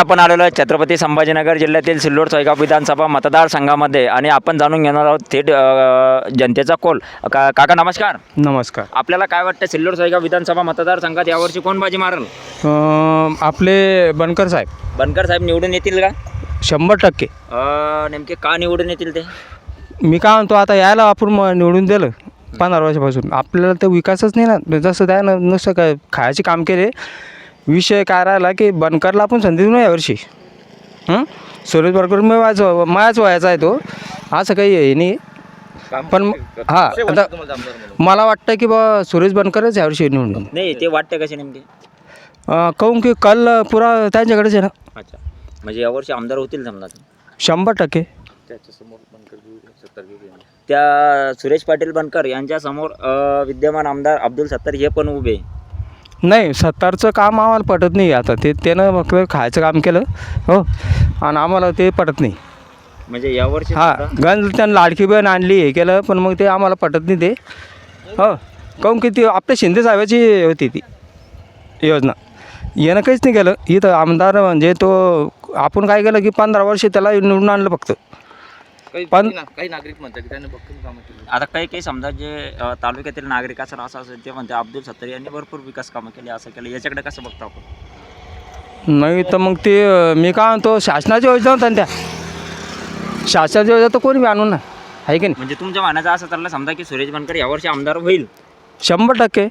आपण आलेलो आहे छत्रपती संभाजीनगर जिल्ह्यातील सिल्लोड सोयगाव विधानसभा मतदारसंघामध्ये आणि आपण जाणून घेणार आहोत थेट जनतेचा कोल. का काका नमस्कार. नमस्कार. आपल्याला काय वाटतं सिल्लोड सोयगाव विधानसभा मतदारसंघात यावर्षी कोण बाजी मारल? आपले बनकर साहेब. बनकर साहेब निवडून येतील का? शंभर टक्के. नेमके का निवडून येतील ते? मी काय म्हणतो आता यायला आपण निवडून दिलं पंधरा वर्षापासून. आपल्याला तर विकासच नाही ना. जसं त्यानं नुसतं काय खायचे काम केले विषय काय राहिला की बनकरला आपण संधी देऊ ना यावर्षी हं? सुरेश बनकर मी वायचं मायाच वयाचा आहे तो. असं काही हे नाही. पण हां आता मला वाटतं की बा सुरेश बनकरच यावर्षी निवडून नाही ते वाटतं कसे नेमके? अं, काहून की कल पुरा त्यांच्याकडेच आहे ना. अच्छा. म्हणजे यावर्षी आमदार होतील समजा. शंभर टक्के. त्या सुरेश पाटील बनकर यांच्या समोर अ, विद्यमान आमदार अब्दुल सत्तार हे पण उभे. आहे. नाही सत्तारचं काम आम्हाला पटत नाही. आता ते त्यानं फक्त खायचं काम केलं हो. आणि आम्हाला ते पटत नाही. म्हणजे यावर्षी हा गण त्यानं लाडकी बहीण आणली हे केलं पण मग ते आम्हाला पटत नाही ते. हो. काहून की ती आपल्या शिंदे साहेबाची होती ती योजना. यानं काहीच नाही केलं. इथं आमदार म्हणजे तो आपण काय केलं की पंधरा वर्ष त्याला निवडून आणलं फक्त. पण काही नागरिक म्हणतात की त्याने भक्कम कामं केली. आता काही काही समजा जे अ, तालुक्यातील नागरिक असेल असं असेल ते म्हणते अब्दुल सत्तार यांनी भरपूर विकास कामं केली असं केलं. याच्याकडे कसं बघतो आपण? नाही तर मग ते अं, मी काय म्हणतो शासनाच्या योजना होत्या ना त्या. शासनाच्या योजना तर कोणी बी आणून ना. आहे की नाही? म्हणजे तुमच्या मानाचं असं चाललं समजा की सुरेश बनकर यावर्षी आमदार होईल. शंभर टक्के.